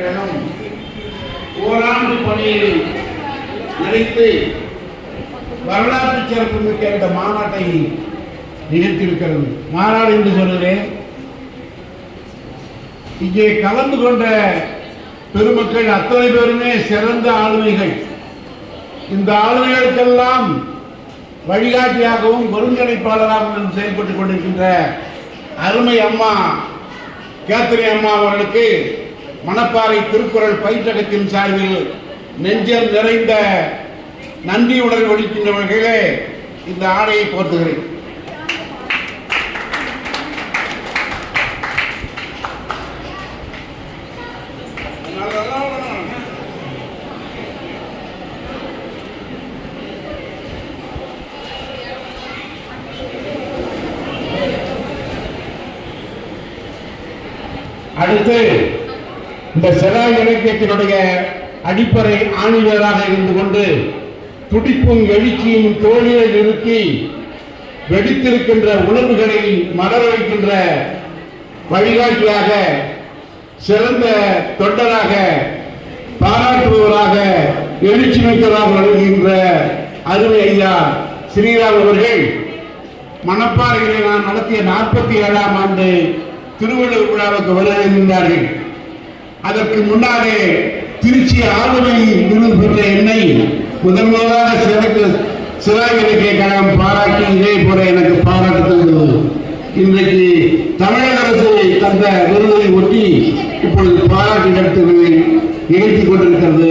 கழகம் ஓராண்டு பணியை நினைத்து வரலாற்று சிறப்புமிக்க இந்த மாநாட்டை நிகழ்த்தியிருக்கிறது. மாநாடு என்று சொல்கிறேன் இங்கே கலந்து கொண்ட பெருமக்கள் அத்தனை பேருமே சிறந்த ஆளுமைகள். இந்த ஆளுமைகளுக்கெல்லாம் வழிகாட்டியாகவும் ஒருங்கிணைப்பாளராகவும் செயல்பட்டுக் கொண்டிருக்கின்ற அருமை அம்மா கேத்தரி அம்மா அவர்களுக்கு மணப்பாறை திருக்குறள் பயிற்றகத்தின் சார்பில் நெஞ்சம் நிறைந்த நன்றியுடன் வகையிலே இந்த ஆடையை போர்த்துகிறேன் அடுத்து இந்த செலா இலக்கியத்தினுடைய அடிப்படை ஆணிவேராக இருந்து கொண்டு துடிப்பும் எழுச்சியும் தோழியை நிறுத்தி வெடித்திருக்கின்ற உணர்வுகளை மலர வைக்கின்ற வழிகாட்டியாக சிறந்த தொண்டராக பாராட்டுபவராக எழுச்சி மிக்கவராக வருகின்ற அருமை ஐயா ஸ்ரீராம் அவர்கள். மணப்பாறையிலே நான் நடத்திய நாற்பத்தி ஏழாம் ஆண்டு திருவள்ளுவர் விழாவுக்கு வருகின்றார்கள் அதற்கு முன்னாலே திருச்சி ஆளுமை விருது பெற்ற என்னை முதன் சிறக்கு சிறப்பு சிவாயிலக்கிய கழகம் பாராட்டி இதே போல எனக்கு பாராட்டு தந்தது. இன்றைக்கு தமிழக அரசு தந்த விருதை ஒட்டி இப்பொழுது பாராட்டு நடத்துவதை நிகழ்த்தி கொண்டிருக்கிறது.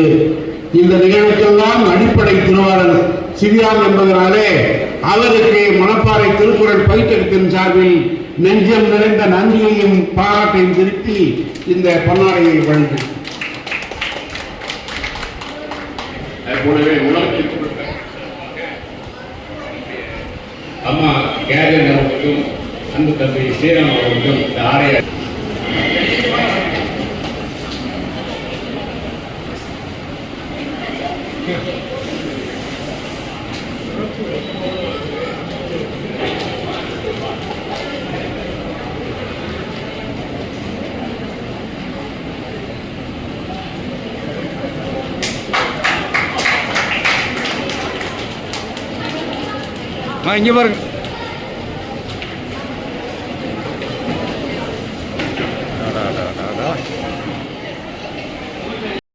இந்த நிகழ்வுக்கெல்லாம் அடிப்படை திருவாளர் சிறியாம் என்பதனாலே அவருக்கு மணப்பாறை திருக்குறள் பயிற்றகத்தின் சார்பில் நெஞ்சம் நிறைந்த நன்றியையும் பாராட்டையும் திருப்பி இந்த பன்னாடையை வழங்கினார் அது கூடவே கொடுத்த அம்மா கேஜன் அவர்களுக்கும் அன்பு தம்பி ஸ்ரீராம் அவர்களுக்கும் இந்த ஆடைய இங்கே பாருங்க